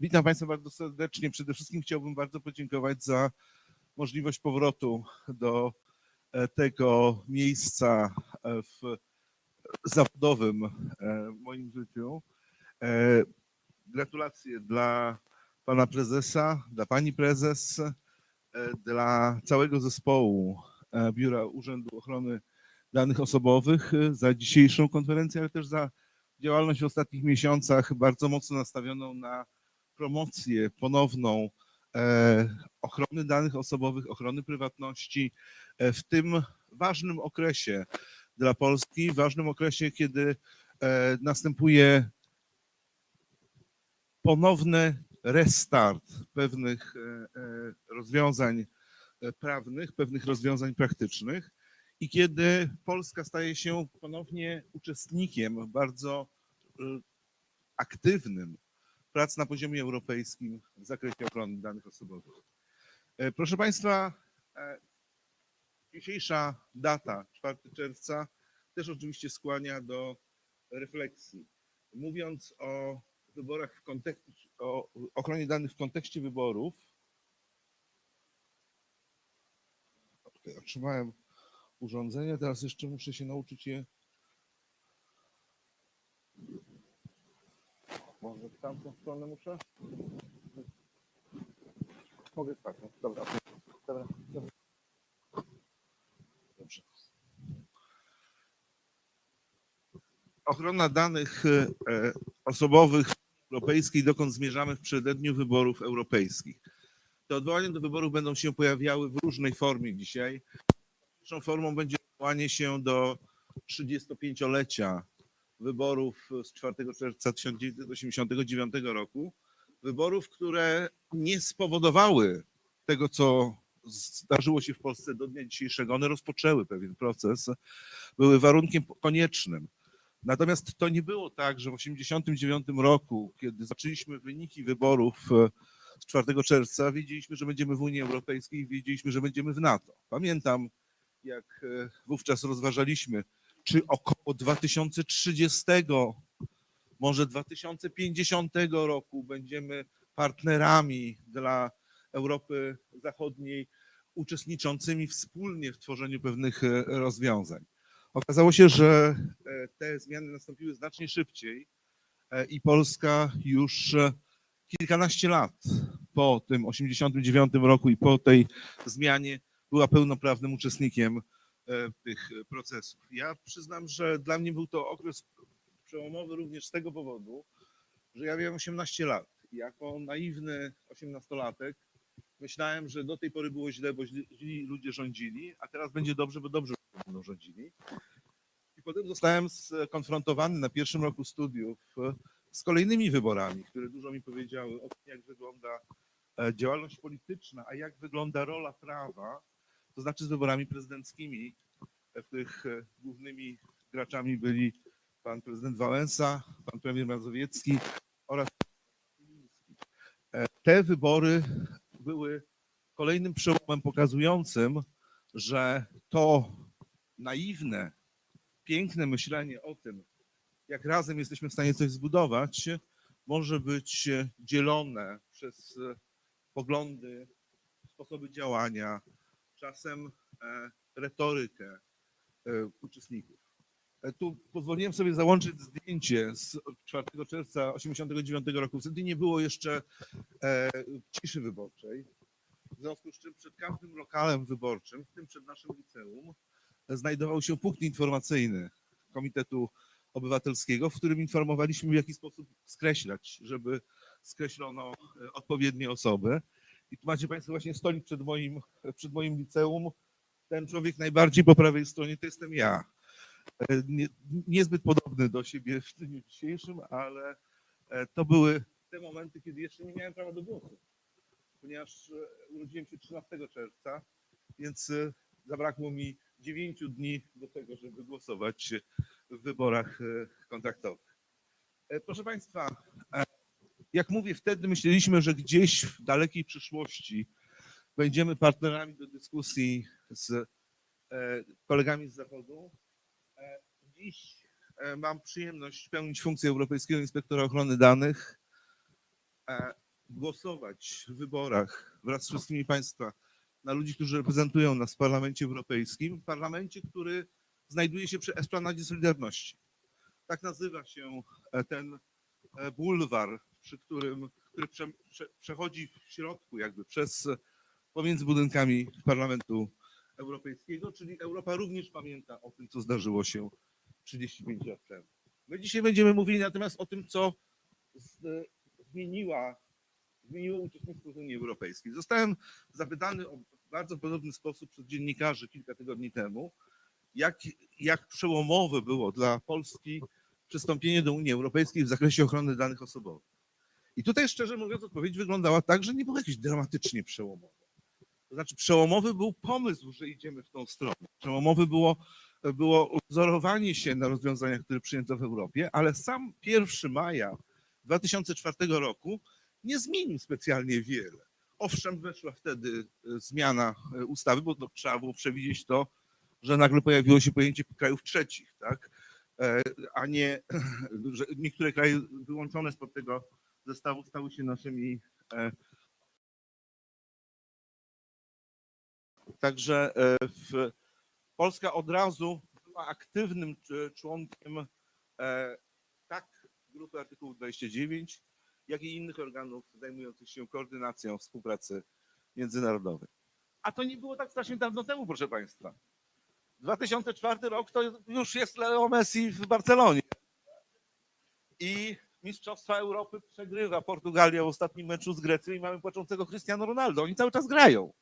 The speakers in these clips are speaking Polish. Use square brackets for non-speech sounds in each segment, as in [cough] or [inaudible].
Witam Państwa bardzo serdecznie. Przede wszystkim chciałbym bardzo podziękować za możliwość powrotu do e, tego miejsca e, w zawodowym e, moim życiu. Gratulacje dla pana prezesa, dla pani prezes, dla całego zespołu Biura Urzędu Ochrony Danych Osobowych za dzisiejszą konferencję, ale też za działalność w ostatnich miesiącach bardzo mocno nastawioną na promocję ponowną e, ochrony danych osobowych, ochrony prywatności e, w tym ważnym okresie dla Polski, ważnym okresie, kiedy e, następuje ponowny restart pewnych rozwiązań prawnych, pewnych rozwiązań praktycznych i kiedy Polska staje się ponownie uczestnikiem bardzo aktywnym prac na poziomie europejskim w zakresie ochrony danych osobowych. E, Proszę Państwa, e, dzisiejsza data, 4 czerwca, też oczywiście skłania do refleksji. Mówiąc o wyborach w kontekście, o ochronie danych w kontekście wyborów, otrzymałem urządzenie, teraz jeszcze muszę się nauczyć je. Może w tamtą stronę muszę? Mogę tak, dobra. Dobra, dobra. Dobrze. Ochrona danych e, osobowych europejskiej, dokąd zmierzamy w przededniu wyborów europejskich. Te odwołania do wyborów będą się pojawiały w różnej formie dzisiaj. Pierwszą formą będzie odwołanie się do 35-lecia wyborów z 4 czerwca 1989 roku. Wyborów, które nie spowodowały tego, co zdarzyło się w Polsce do dnia dzisiejszego. One rozpoczęły pewien proces, były warunkiem koniecznym. Natomiast to nie było tak, że w 1989 roku, kiedy zaczęliśmy wyniki wyborów e, z 4 czerwca, wiedzieliśmy, że będziemy w Unii Europejskiej wiedzieliśmy, że będziemy w NATO. Pamiętam, jak e, wówczas rozważaliśmy, czy około 2030, może 2050 roku będziemy partnerami dla Europy Zachodniej, uczestniczącymi wspólnie w tworzeniu pewnych e, rozwiązań. Okazało się, że e, te zmiany nastąpiły znacznie szybciej e, i Polska już kilkanaście lat po tym 89 roku i po tej zmianie była pełnoprawnym uczestnikiem tych procesów. Ja przyznam, że dla mnie był to okres przełomowy również z tego powodu, że ja miałem 18 lat. Jako naiwny 18-latek myślałem, że do tej pory było źle, bo źli, ludzie rządzili, a teraz będzie dobrze, bo dobrze będą rządzili. I potem zostałem skonfrontowany na pierwszym roku studiów e, z kolejnymi wyborami, które dużo mi powiedziały o tym, jak wygląda e, działalność polityczna, a jak wygląda rola prawa, to znaczy z wyborami prezydenckimi, w których e, głównymi graczami byli pan prezydent Wałęsa, pan premier Mazowiecki oraz. E, Te wybory były kolejnym przełomem pokazującym, że to naiwne, piękne myślenie o tym, jak razem jesteśmy w stanie coś zbudować, może być dzielone przez poglądy, sposoby działania, czasem e, retorykę e, uczestników. E, Tu pozwoliłem sobie załączyć zdjęcie z 4 czerwca 1989 roku. Wtedy nie było jeszcze ciszy wyborczej. W związku z czym przed każdym lokalem wyborczym, w tym przed naszym liceum, znajdował się punkt informacyjny Komitetu Obywatelskiego, w którym informowaliśmy, w jaki sposób skreślać, żeby skreślono odpowiednie osoby. I tu macie Państwo właśnie stolik przed moim, przed moim liceum. Ten człowiek najbardziej po prawej stronie to jestem ja. E, Nie, niezbyt podobny do siebie w dniu dzisiejszym, ale e, to były te momenty, kiedy jeszcze nie miałem prawa do głosu, ponieważ e, urodziłem się 13 czerwca, więc zabrakło mi 9 dni do tego, żeby głosować w wyborach kontraktowych. Proszę Państwa, jak mówię, wtedy myśleliśmy, że gdzieś w dalekiej przyszłości będziemy partnerami do dyskusji z e, kolegami z Zachodu. E, Dziś e, mam przyjemność pełnić funkcję Europejskiego Inspektora Ochrony Danych. Głosować w wyborach wraz z wszystkimi Państwa na ludzi, którzy reprezentują nas w Parlamencie Europejskim, parlamencie, który znajduje się przy Esplanadzie Solidarności. Tak nazywa się ten bulwar, przy którym, który prze, prze, przechodzi w środku jakby przez pomiędzy budynkami Parlamentu Europejskiego, czyli Europa również pamięta o tym, co zdarzyło się 35 lat temu. My dzisiaj będziemy mówili natomiast o tym, co z, zmieniła, zmieniło uczestnictwo w Unii Europejskiej. Zostałem zapytany o bardzo podobny sposób przez dziennikarzy kilka tygodni temu, jak, jak przełomowe było dla Polski przystąpienie do Unii Europejskiej w zakresie ochrony danych osobowych. I tutaj szczerze mówiąc odpowiedź wyglądała tak, że nie było jakieś dramatycznie przełomowe. To znaczy przełomowy był pomysł, że idziemy w tą stronę. Przełomowy było, było wzorowanie się na rozwiązaniach, które przyjęto w Europie, ale sam 1 maja 2004 roku nie zmienił specjalnie wiele. Owszem, weszła wtedy e, zmiana e, ustawy, bo to trzeba było przewidzieć to, że nagle pojawiło się pojęcie krajów trzecich, tak? E, a nie, [clears throat] że niektóre kraje wyłączone spod tego zestawu stały się naszymi. e, Także e, w, Polska od razu była aktywnym c- członkiem e, tak grupy artykułu 29, jak i innych organów zajmujących się koordynacją współpracy międzynarodowej. A to nie było tak strasznie dawno temu, proszę Państwa. 2004 rok to już jest Leo Messi w Barcelonie. I Mistrzostwa Europy przegrywa Portugalia w ostatnim meczu z Grecją i mamy płaczącego Cristiano Ronaldo. Oni cały czas grają.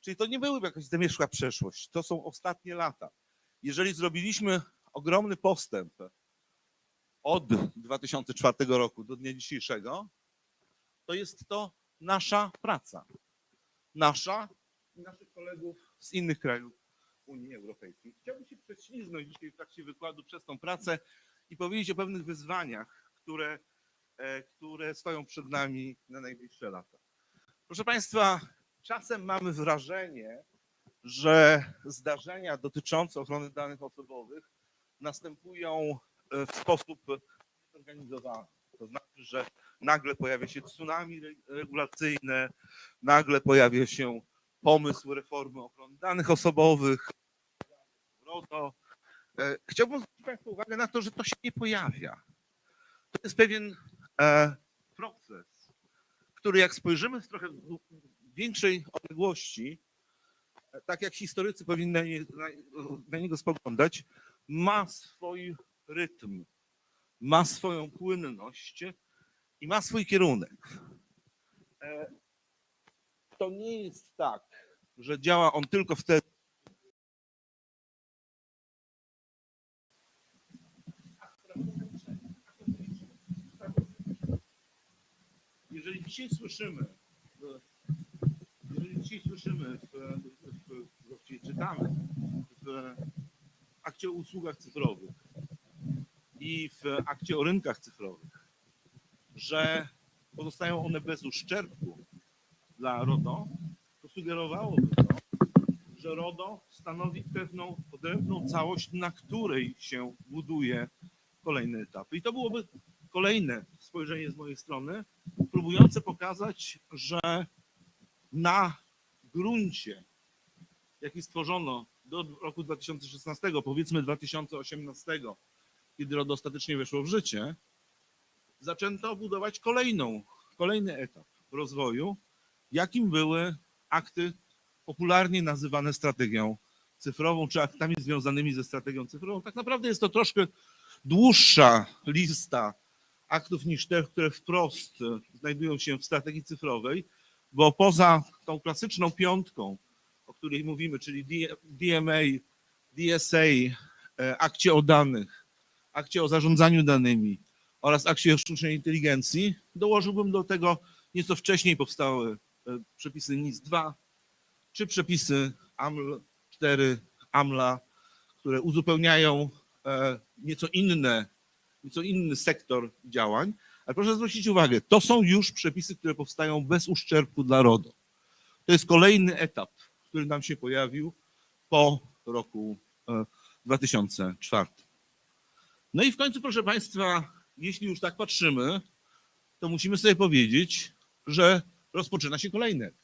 Czyli to nie były jakaś zamierzchła przeszłość. To są ostatnie lata. Jeżeli zrobiliśmy ogromny postęp od 2004 roku do dnia dzisiejszego, to jest to nasza praca. Nasza i naszych kolegów z innych krajów Unii Europejskiej. Chciałbym się prześliznąć dzisiaj w trakcie wykładu przez tą pracę i powiedzieć o pewnych wyzwaniach, które, e, które stoją przed nami na najbliższe lata. Proszę Państwa, czasem mamy wrażenie, że zdarzenia dotyczące ochrony danych osobowych następują e, w sposób zorganizowany. To znaczy, że nagle pojawia się tsunami re- regulacyjne, nagle pojawia się pomysł reformy ochrony danych osobowych. E, Chciałbym zwrócić Państwa uwagę na to, że to się nie pojawia. To jest pewien e, proces, który jak spojrzymy z trochę większej odległości, e, tak jak historycy powinni na niego spoglądać, ma swój rytm, ma swoją płynność i ma swój kierunek. E, To nie jest tak, że działa on tylko wtedy, jeżeli dzisiaj słyszymy, jeżeli dzisiaj słyszymy, w, w, w, czytamy w akcie o usługach cyfrowych i w akcie o rynkach cyfrowych, że pozostają one bez uszczerbku dla RODO, to sugerowałoby to, że RODO stanowi pewną odrębną całość, na której się buduje kolejne etapy. I to byłoby kolejne spojrzenie z mojej strony, próbujące pokazać, że na gruncie, jaki stworzono do roku 2016, powiedzmy 2018, kiedy RODO ostatecznie weszło w życie, zaczęto budować kolejną, kolejny etap rozwoju, jakim były akty popularnie nazywane strategią cyfrową, czy aktami związanymi ze strategią cyfrową. Tak naprawdę jest to troszkę dłuższa lista aktów niż te, które wprost znajdują się w strategii cyfrowej, bo poza tą klasyczną piątką, o której mówimy, czyli DMA, DSA, e, akcie o danych, akcie o zarządzaniu danymi oraz akcie o sztucznej inteligencji, dołożyłbym do tego nieco wcześniej powstałe e, przepisy NIS 2 czy przepisy AML 4, AMLA, które uzupełniają e, nieco inne, nieco inny sektor działań. Ale proszę zwrócić uwagę, to są już przepisy, które powstają bez uszczerbku dla RODO. To jest kolejny etap, który nam się pojawił po roku e, 2004. No i w końcu, proszę Państwa, jeśli już tak patrzymy, to musimy sobie powiedzieć, że rozpoczyna się kolejny.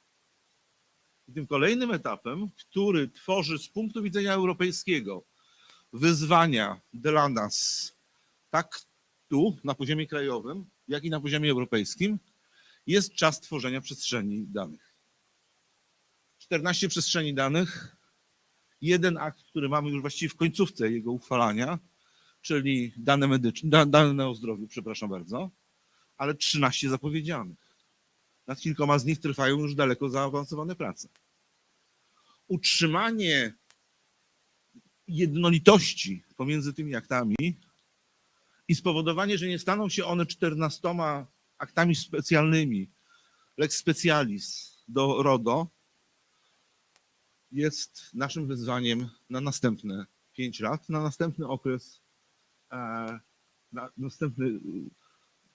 I tym kolejnym etapem, który tworzy z punktu widzenia europejskiego wyzwania dla nas, tak tu na poziomie krajowym, jak i na poziomie europejskim, jest czas tworzenia przestrzeni danych. 14 przestrzeni danych, jeden akt, który mamy już właściwie w końcówce jego uchwalania, czyli dane medyczne, da- dane o zdrowiu, przepraszam bardzo, ale 13 zapowiedzianych. Nad kilkoma z nich trwają już daleko zaawansowane prace. Utrzymanie jednolitości pomiędzy tymi aktami i spowodowanie, że nie staną się one 14 aktami specjalnymi, lex specialis do RODO, jest naszym wyzwaniem na następne 5 lat, na następny okres, e, na następny y,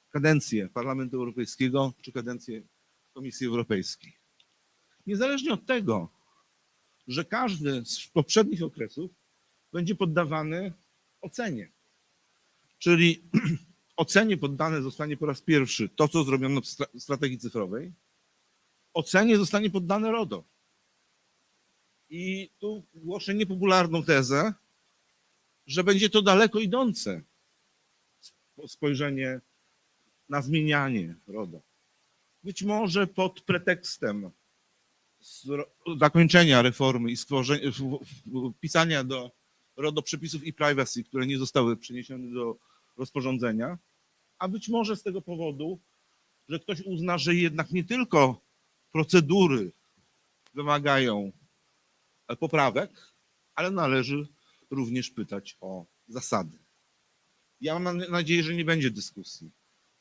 kadencję Parlamentu Europejskiego czy kadencję Komisji Europejskiej. Niezależnie od tego, że każdy z poprzednich okresów będzie poddawany ocenie. Czyli [clears throat] ocenie poddane zostanie po raz pierwszy to, co zrobiono w stra- strategii cyfrowej. Ocenie zostanie poddane RODO. I tu głoszę niepopularną tezę, że będzie to daleko idące sp- spojrzenie na zmienianie RODO. Być może pod pretekstem zakończenia reformy i stworzenia, wpisania do RODO przepisów i privacy, które nie zostały przeniesione do rozporządzenia, a być może z tego powodu, że ktoś uzna, że jednak nie tylko procedury wymagają e, poprawek, ale należy również pytać o zasady. Ja mam nadzieję, że nie będzie dyskusji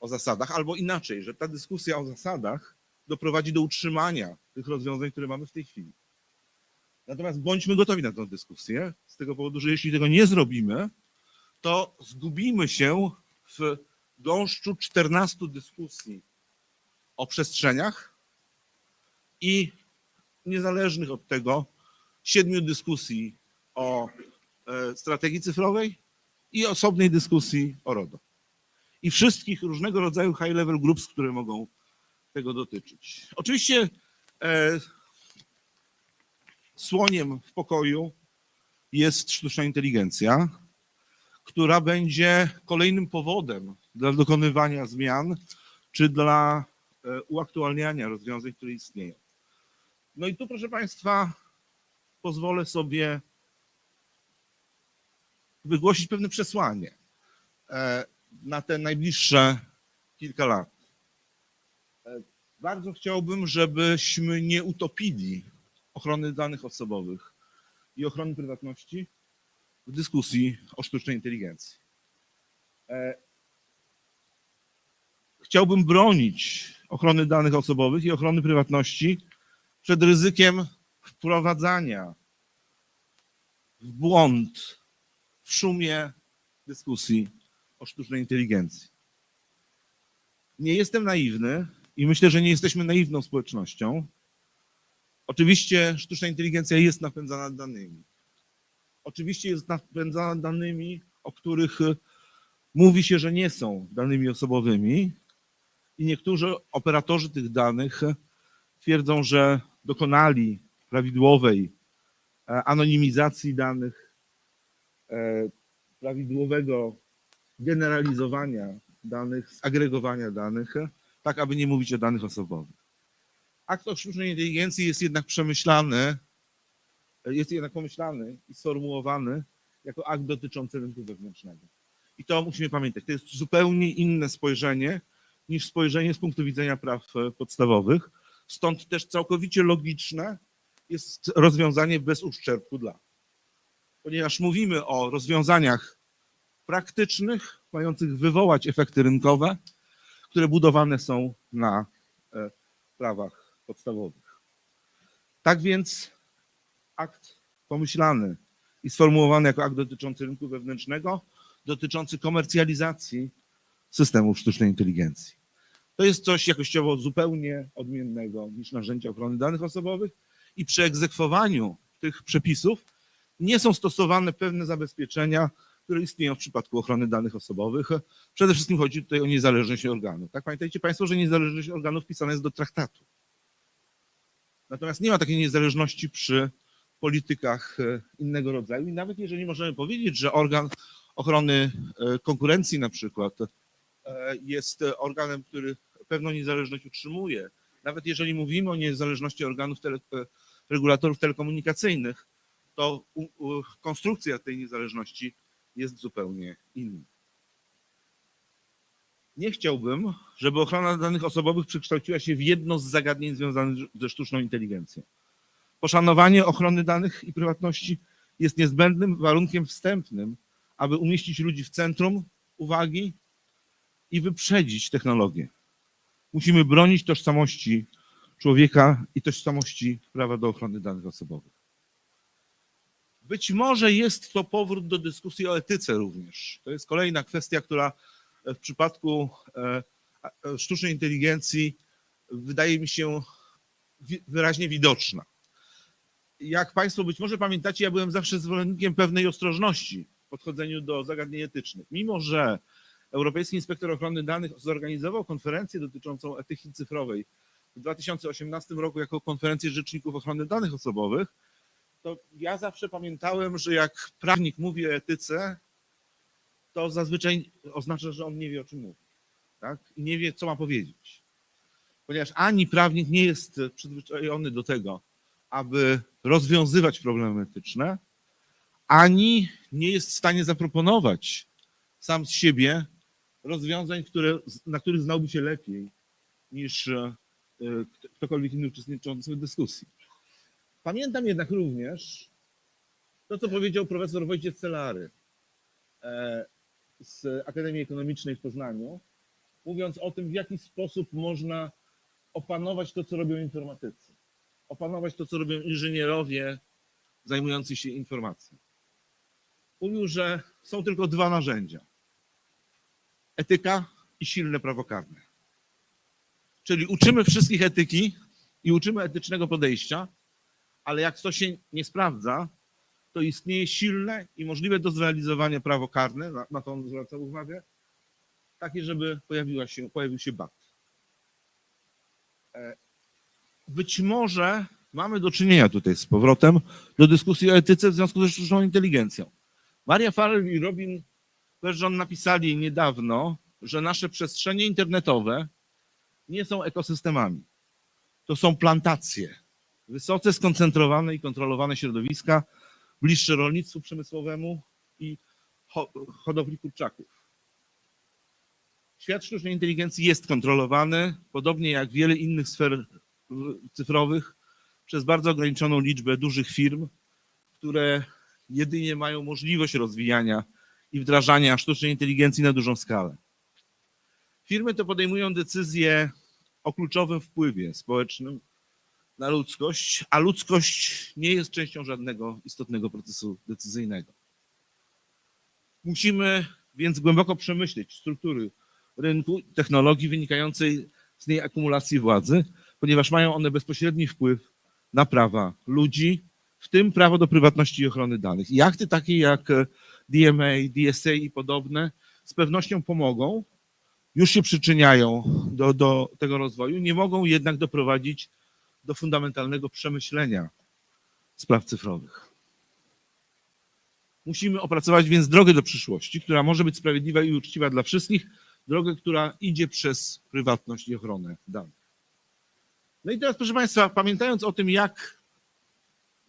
o zasadach, albo inaczej, że ta dyskusja o zasadach doprowadzi do utrzymania tych rozwiązań, które mamy w tej chwili. Natomiast bądźmy gotowi na tę dyskusję, z tego powodu, że jeśli tego nie zrobimy, to zgubimy się w gąszczu 14 dyskusji o przestrzeniach i niezależnych od tego siedmiu dyskusji o e, strategii cyfrowej i osobnej dyskusji o RODO. I wszystkich różnego rodzaju high-level groups, które mogą tego dotyczyć. Oczywiście e, słoniem w pokoju jest sztuczna inteligencja, która będzie kolejnym powodem dla dokonywania zmian czy dla e, uaktualniania rozwiązań, które istnieją. No i tu, proszę Państwa, pozwolę sobie wygłosić pewne przesłanie e, na te najbliższe kilka lat. E, Bardzo chciałbym, żebyśmy nie utopili ochrony danych osobowych i ochrony prywatności w dyskusji o sztucznej inteligencji. E, Chciałbym bronić ochrony danych osobowych i ochrony prywatności przed ryzykiem wprowadzania w błąd w szumie dyskusji o sztucznej inteligencji. Nie jestem naiwny i myślę, że nie jesteśmy naiwną społecznością. Oczywiście sztuczna inteligencja jest napędzana danymi. Oczywiście jest napędzana danymi, o których e, mówi się, że nie są danymi osobowymi i niektórzy operatorzy tych danych twierdzą, że dokonali prawidłowej e, anonimizacji danych, e, prawidłowego generalizowania danych, zagregowania danych, tak aby nie mówić o danych osobowych. Akt o sztucznej inteligencji jest jednak przemyślany, jest jednak pomyślany i sformułowany jako akt dotyczący rynku wewnętrznego. I to musimy pamiętać. To jest zupełnie inne spojrzenie niż spojrzenie z punktu widzenia praw e, podstawowych. Stąd też całkowicie logiczne jest rozwiązanie bez uszczerbku dla. Ponieważ mówimy o rozwiązaniach praktycznych, mających wywołać efekty rynkowe, które budowane są na e, prawach podstawowych. Tak więc akt pomyślany i sformułowany jako akt dotyczący rynku wewnętrznego, dotyczący komercjalizacji systemów sztucznej inteligencji. To jest coś jakościowo zupełnie odmiennego niż narzędzia ochrony danych osobowych i przy egzekwowaniu tych przepisów nie są stosowane pewne zabezpieczenia które istnieją w przypadku ochrony danych osobowych. Przede wszystkim chodzi tutaj o niezależność organów. Tak pamiętajcie Państwo, że niezależność organów wpisana jest do traktatu. Natomiast nie ma takiej niezależności przy politykach e, innego rodzaju i nawet jeżeli możemy powiedzieć, że organ ochrony e, konkurencji na przykład e, jest organem, który pewną niezależność utrzymuje, nawet jeżeli mówimy o niezależności organów tele, regulatorów telekomunikacyjnych, to u, u, konstrukcja tej niezależności jest zupełnie inna. Nie chciałbym, żeby ochrona danych osobowych przekształciła się w jedno z zagadnień związanych ze sztuczną inteligencją. Poszanowanie ochrony danych i prywatności jest niezbędnym warunkiem wstępnym, aby umieścić ludzi w centrum uwagi i wyprzedzić technologię. Musimy bronić tożsamości człowieka i tożsamości prawa do ochrony danych osobowych. Być może jest to powrót do dyskusji o etyce również. To jest kolejna kwestia, która w przypadku e, e, sztucznej inteligencji wydaje mi się wyraźnie widoczna. Jak Państwo być może pamiętacie, ja byłem zawsze zwolennikiem pewnej ostrożności w podchodzeniu do zagadnień etycznych. Mimo, że Europejski Inspektor Ochrony Danych zorganizował konferencję dotyczącą etyki cyfrowej w 2018 roku jako konferencję rzeczników ochrony danych osobowych, to ja zawsze pamiętałem, że jak prawnik mówi o etyce, to zazwyczaj oznacza, że on nie wie o czym mówi. Tak? I nie wie, co ma powiedzieć. Ponieważ ani prawnik nie jest przyzwyczajony do tego, aby rozwiązywać problemy etyczne, ani nie jest w stanie zaproponować sam z siebie rozwiązań, które, na których znałby się lepiej niż e, kto- ktokolwiek inny uczestniczący w dyskusji. Pamiętam jednak również to, co powiedział profesor Wojciech Celary e, z Akademii Ekonomicznej w Poznaniu, mówiąc o tym, w jaki sposób można opanować to, co robią informatycy, opanować to, co robią inżynierowie zajmujący się informacją. Mówił, że są tylko dwa narzędzia etyka i silne prawo karne. Czyli uczymy wszystkich etyki i uczymy etycznego podejścia, ale jak to się nie sprawdza, to istnieje silne i możliwe do zrealizowania prawo karne, na, na to on zwraca uwagę, takie, żeby pojawiła się, pojawił się bat. Być może mamy do czynienia tutaj z powrotem do dyskusji o etyce w związku ze sztuczną inteligencją. Maria Farrell i Robin Perżon napisali niedawno, że nasze przestrzenie internetowe nie są ekosystemami. To są plantacje, wysoce skoncentrowane i kontrolowane środowiska, bliższe rolnictwu przemysłowemu i ho- hodowli kurczaków. Świat sztucznej inteligencji jest kontrolowany, podobnie jak wiele innych sfer cyfrowych, przez bardzo ograniczoną liczbę dużych firm, które jedynie mają możliwość rozwijania i wdrażania sztucznej inteligencji na dużą skalę. Firmy te podejmują decyzje o kluczowym wpływie społecznym na ludzkość, a ludzkość nie jest częścią żadnego istotnego procesu decyzyjnego. Musimy więc głęboko przemyśleć struktury rynku, technologii wynikającej z niej akumulacji władzy, ponieważ mają one bezpośredni wpływ na prawa ludzi, w tym prawo do prywatności i ochrony danych. I akty takie jak e, DMA, DSA i podobne z pewnością pomogą, już się przyczyniają do, do tego rozwoju, nie mogą jednak doprowadzić do fundamentalnego przemyślenia spraw cyfrowych. Musimy opracować więc drogę do przyszłości, która może być sprawiedliwa i uczciwa dla wszystkich, drogę, która idzie przez prywatność i ochronę danych. No i teraz, proszę Państwa, pamiętając o tym, jak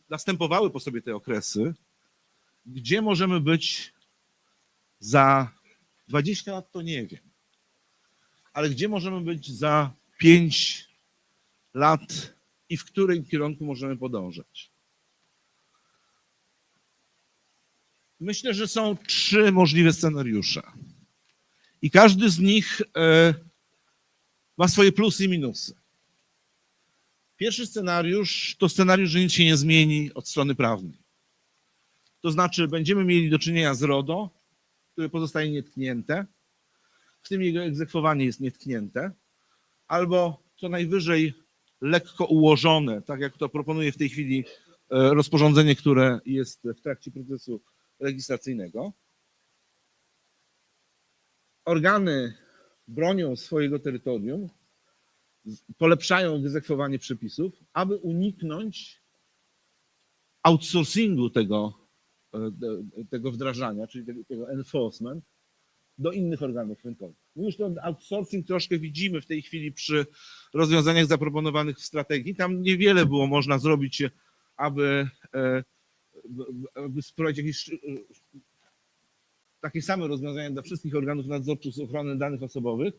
następowały po sobie te okresy, gdzie możemy być za 20 lat, to nie wiem. Ale gdzie możemy być za 5 lat i w którym kierunku możemy podążać? Myślę, że są trzy możliwe scenariusze. I każdy z nich e, ma swoje plusy i minusy. Pierwszy scenariusz to scenariusz, że nic się nie zmieni od strony prawnej. To znaczy, będziemy mieli do czynienia z RODO, które pozostaje nietknięte, w tym jego egzekwowanie jest nietknięte, albo co najwyżej lekko ułożone, tak jak to proponuje w tej chwili e, rozporządzenie, które jest w trakcie procesu legislacyjnego. organy bronią swojego terytorium, polepszają egzekwowanie przepisów, aby uniknąć outsourcingu tego, e, tego wdrażania, czyli tego, enforcement, do innych organów rynkowych. My już ten outsourcing troszkę widzimy w tej chwili przy rozwiązaniach zaproponowanych w strategii. Tam niewiele było można zrobić, aby, e, aby jakieś e, takie same rozwiązania dla wszystkich organów nadzorczych z ochrony danych osobowych,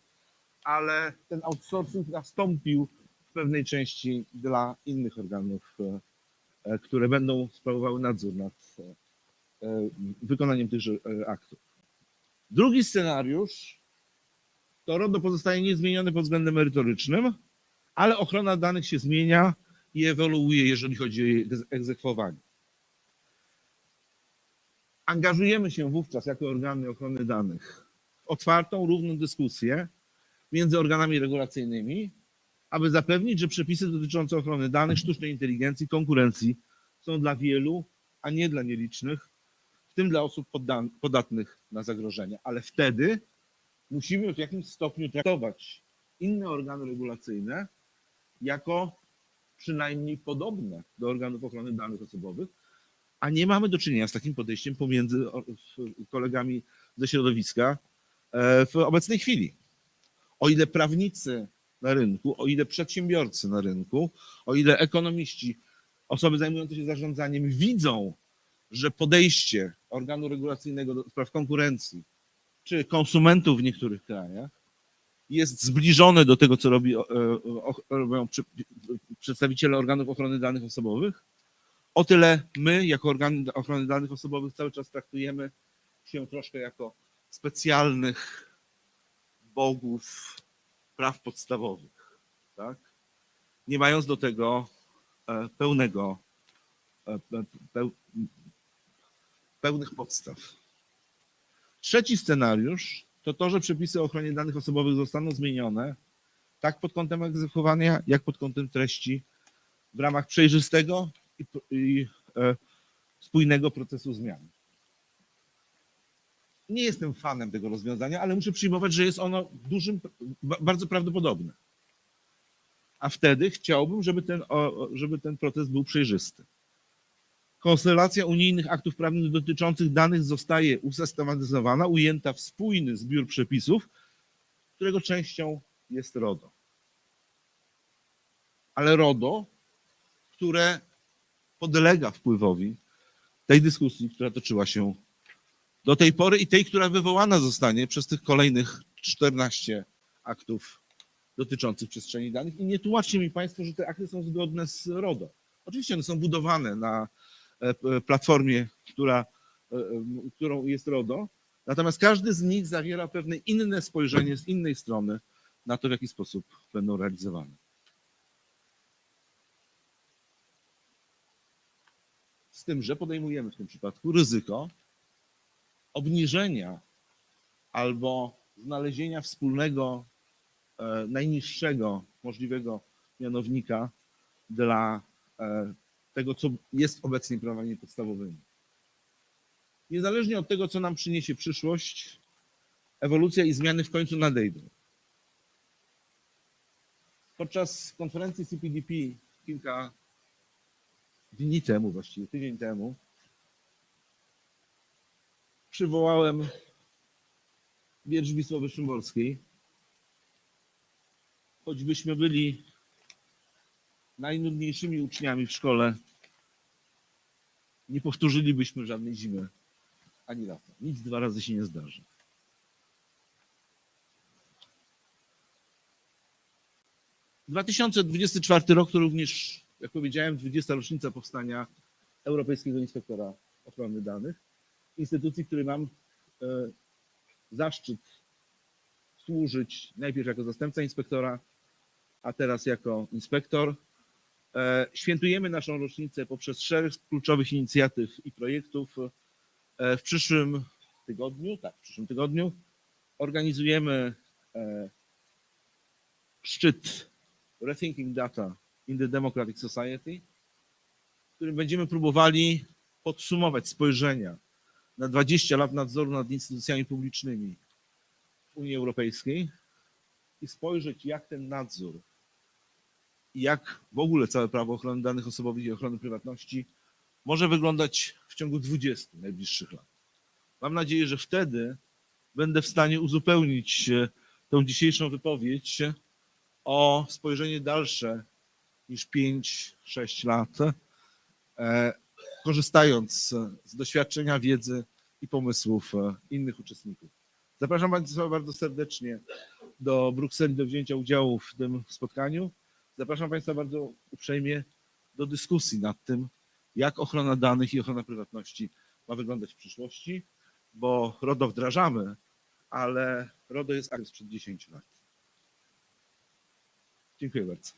ale ten outsourcing nastąpił w pewnej części dla innych organów, e, e, które będą sprawowały nadzór nad e, wykonaniem tychże aktów. Drugi scenariusz to RODO pozostaje niezmienione pod względem merytorycznym, ale ochrona danych się zmienia i ewoluuje, jeżeli chodzi o jej egz- egzekwowanie. Angażujemy się wówczas jako organy ochrony danych w otwartą, równą dyskusję między organami regulacyjnymi, aby zapewnić, że przepisy dotyczące ochrony danych, sztucznej inteligencji, konkurencji są dla wielu, a nie dla nielicznych, w tym dla osób podatnych na zagrożenia. Ale wtedy musimy w jakimś stopniu traktować inne organy regulacyjne jako przynajmniej podobne do organów ochrony danych osobowych, a nie mamy do czynienia z takim podejściem pomiędzy kolegami ze środowiska e, w obecnej chwili. O ile prawnicy na rynku, o ile przedsiębiorcy na rynku, o ile ekonomiści, osoby zajmujące się zarządzaniem widzą, że podejście organu regulacyjnego do spraw konkurencji czy konsumentów w niektórych krajach jest zbliżone do tego, co robi, e, o- robią przedstawiciele organów ochrony danych osobowych, o tyle my, jako organy ochrony danych osobowych, cały czas traktujemy się troszkę jako specjalnych bogów praw podstawowych, tak? nie mając do tego e, pełnego, e, pe- peł, pełnych podstaw. Trzeci scenariusz to to, że przepisy o ochronie danych osobowych zostaną zmienione tak pod kątem egzekwowania, jak pod kątem treści w ramach przejrzystego i, i e, spójnego procesu zmian. Nie jestem fanem tego rozwiązania, ale muszę przyjmować, że jest ono dużym, ba- bardzo prawdopodobne. A wtedy chciałbym, żeby ten, żeby ten proces był przejrzysty. Konstelacja unijnych aktów prawnych dotyczących danych zostaje usystematyzowana, ujęta w spójny zbiór przepisów, którego częścią jest RODO. Ale RODO, które podlega wpływowi tej dyskusji, która toczyła się do tej pory i tej, która wywołana zostanie przez tych kolejnych 14 aktów dotyczących przestrzeni danych. I nie tłumaczcie mi Państwo, że te akty są zgodne z RODO. Oczywiście one są budowane na e, platformie, która, e, którą jest RODO, natomiast każdy z nich zawiera pewne inne spojrzenie z innej strony na to, w jaki sposób będą realizowane. Z tym, że podejmujemy w tym przypadku ryzyko obniżenia albo znalezienia wspólnego, e, najniższego możliwego mianownika dla e, tego, co jest obecnie prawami podstawowymi. Niezależnie od tego, co nam przyniesie przyszłość, ewolucja i zmiany w końcu nadejdą. Podczas konferencji CPDP kilka dni temu, właściwie tydzień temu, przywołałem wiersz Wisławy Szymborskiej. Choćbyśmy byli najnudniejszymi uczniami w szkole, nie powtórzylibyśmy żadnej zimy ani lata. Nic dwa razy się nie zdarzy. W 2024 rok to również, jak powiedziałem, 20. rocznica powstania Europejskiego Inspektora Ochrony Danych instytucji, której mam e, zaszczyt służyć najpierw jako zastępca inspektora, a teraz jako inspektor. E, Świętujemy naszą rocznicę poprzez szereg kluczowych inicjatyw i projektów. E, W przyszłym tygodniu, tak, w przyszłym tygodniu organizujemy szczyt Rethinking Data in the Democratic Society, w którym będziemy próbowali podsumować spojrzenia na 20 lat nadzoru nad instytucjami publicznymi Unii Europejskiej i spojrzeć, jak ten nadzór i jak w ogóle całe prawo ochrony danych osobowych i ochrony prywatności może wyglądać w ciągu 20 najbliższych lat. Mam nadzieję, że wtedy będę w stanie uzupełnić e, tą dzisiejszą wypowiedź o spojrzenie dalsze niż 5-6 lat, e, korzystając z doświadczenia, wiedzy i pomysłów e, innych uczestników. Zapraszam Państwa bardzo serdecznie do Brukseli do wzięcia udziału w tym spotkaniu. Zapraszam Państwa bardzo uprzejmie do dyskusji nad tym, jak ochrona danych i ochrona prywatności ma wyglądać w przyszłości, bo RODO wdrażamy, ale RODO jest aktem sprzed 10 lat. Dziękuję bardzo.